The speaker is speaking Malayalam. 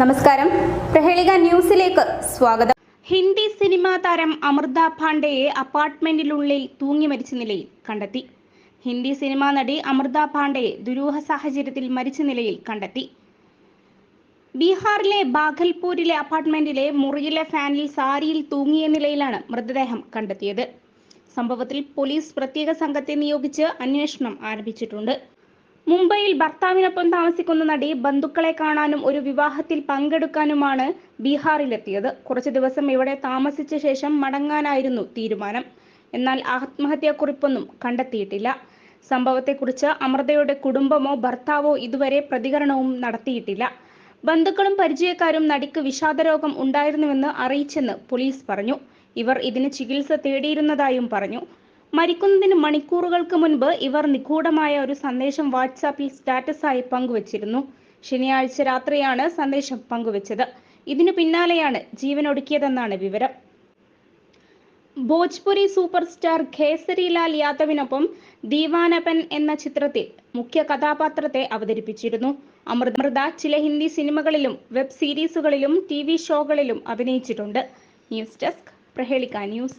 നമസ്കാരം. പ്രഹേളിക ന്യൂസിലേക്ക് സ്വാഗതം. ഹിന്ദി സിനിമാ താരം അമൃത പാണ്ഡെയെ അപ്പാർട്ട്മെന്റിനുള്ളിൽ തൂങ്ങി മരിച്ച നിലയിൽ കണ്ടെത്തി. ഹിന്ദി സിനിമാ നടി അമൃത പാണ്ഡെയെ ദുരൂഹ സാഹചര്യത്തിൽ മരിച്ച നിലയിൽ കണ്ടെത്തി. ബീഹാറിലെ ബാഗൽപൂരിലെ അപ്പാർട്ട്മെന്റിലെ മുറിയിലെ ഫാനിൽ സാരിയിൽ തൂങ്ങിയ നിലയിലാണ് മൃതദേഹം കണ്ടെത്തിയത്. സംഭവത്തിൽ പോലീസ് പ്രത്യേക സംഘത്തെ നിയോഗിച്ച് അന്വേഷണം ആരംഭിച്ചിട്ടുണ്ട്. മുംബൈയിൽ ഭർത്താവിനൊപ്പം താമസിക്കുന്ന നടി ബന്ധുക്കളെ കാണാനും ഒരു വിവാഹത്തിൽ പങ്കെടുക്കാനുമാണ് ബീഹാറിലെത്തിയത്. കുറച്ചു ദിവസം ഇവിടെ താമസിച്ച ശേഷം മടങ്ങാനായിരുന്നു തീരുമാനം. എന്നാൽ ആത്മഹത്യാക്കുറിപ്പൊന്നും കണ്ടെത്തിയിട്ടില്ല. സംഭവത്തെക്കുറിച്ച് അമൃതയുടെ കുടുംബമോ ഭർത്താവോ ഇതുവരെ പ്രതികരണവും നടത്തിയിട്ടില്ല. ബന്ധുക്കളും പരിചയക്കാരും നടിക്ക് വിഷാദരോഗം ഉണ്ടായിരുന്നുവെന്ന് അറിയിച്ചെന്ന് പോലീസ് പറഞ്ഞു. ഇവർ ഇതിന് ചികിത്സ തേടിയിരുന്നതായും പറഞ്ഞു. മരിക്കുന്നതിന് മണിക്കൂറുകൾക്ക് മുൻപ് ഇവർ നിഗൂഢമായ ഒരു സന്ദേശം വാട്സാപ്പിൽ സ്റ്റാറ്റസായി പങ്കുവച്ചിരുന്നു. ശനിയാഴ്ച രാത്രിയാണ് സന്ദേശം പങ്കുവച്ചത്. ഇതിനു പിന്നാലെയാണ് ജീവൻ ഒടുക്കിയതെന്നാണ് വിവരം. ഭോജ്പുരി സൂപ്പർ സ്റ്റാർ ഖേസരിലാൽ യാദവിനൊപ്പം ദീവാനപൻ എന്ന ചിത്രത്തിൽ മുഖ്യ കഥാപാത്രത്തെ അവതരിപ്പിച്ചിരുന്നു. അമൃത ചില ഹിന്ദി സിനിമകളിലും വെബ് സീരീസുകളിലും ടി ഷോകളിലും അഭിനയിച്ചിട്ടുണ്ട്. News desk Prahelika news.